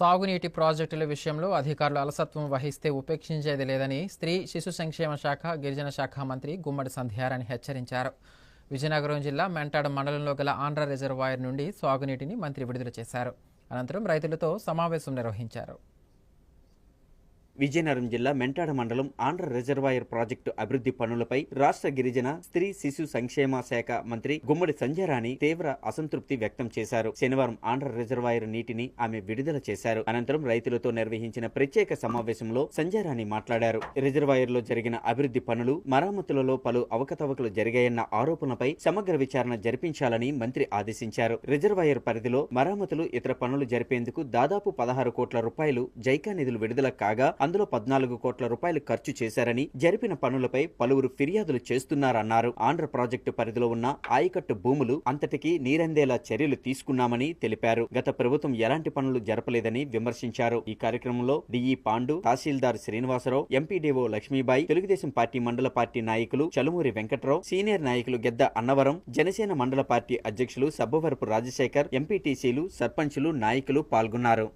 సాగునీటి ప్రాజెక్టుల విషయంలో అధికారులు అలసత్వం వహిస్తే ఉపేక్షించేది లేదని స్త్రీ శిశు సంక్షేమ శాఖ గిరిజన శాఖ మంత్రి గుమ్మడి సంధ్యారాణి హెచ్చరించారు. విజయనగరం జిల్లా మెంటాడ మండలంలో గల ఆంధ్ర రిజర్వాయర్ నుండి సాగునీటిని మంత్రి విడుదల చేశారు. అనంతరం రైతులతో సమావేశం నిర్వహించారు. విజయనగరం జిల్లా మెంటాడ మండలం ఆంధ్ర రిజర్వాయర్ ప్రాజెక్టు అభివృద్ధి పనులపై రాష్ట్ర గిరిజన స్త్రీ శిశు సంక్షేమ శాఖ మంత్రి గుమ్మడి సంజయరాణి తీవ్ర అసంతృప్తి వ్యక్తం చేశారు. శనివారం ఆంధ్ర రిజర్వాయర్ నీటిని ఆమె విడుదల చేశారు. అనంతరం రైతులతో నిర్వహించిన ప్రత్యేక సమావేశంలో సంజయరాణి మాట్లాడారు. రిజర్వాయర్లో జరిగిన అభివృద్ధి పనులు మరామతులలో పలు అవకతవకలు జరిగాయన్న ఆరోపణలపై సమగ్ర విచారణ జరిపించాలని మంత్రి ఆదేశించారు. రిజర్వాయర్ పరిధిలో మరామతులు ఇతర పనులు జరిపేందుకు దాదాపు పదహారు కోట్ల రూపాయలు జైకా నిధులు విడుదల కాగా అందులో పద్నాలుగు కోట్ల రూపాయలు ఖర్చు చేశారని జరిపిన పనులపై పలువురు ఫిర్యాదులు చేస్తున్నారన్నారు. ఆంధ్ర ప్రాజెక్టు పరిధిలో ఉన్న ఆయకట్టు భూములు అంతటికీ నీరందేలా చర్యలు తీసుకున్నామని తెలిపారు. గత ప్రభుత్వం ఎలాంటి పనులు జరపలేదని విమర్శించారు. ఈ కార్యక్రమంలో DE Pandu tahsildar Srinivasa Rao MPDO Lakshmibai Telugu Desam party మండల పార్టీ నాయకులు చలుమూరి వెంకట్రావు సీనియర్ నాయకులు గెద్ద అన్నవరం జనసేన మండల పార్టీ అధ్యక్షులు సబ్బవరపు రాజశేఖర్ ఎంపీటీసీలు సర్పంచులు నాయకులు పాల్గొన్నారు.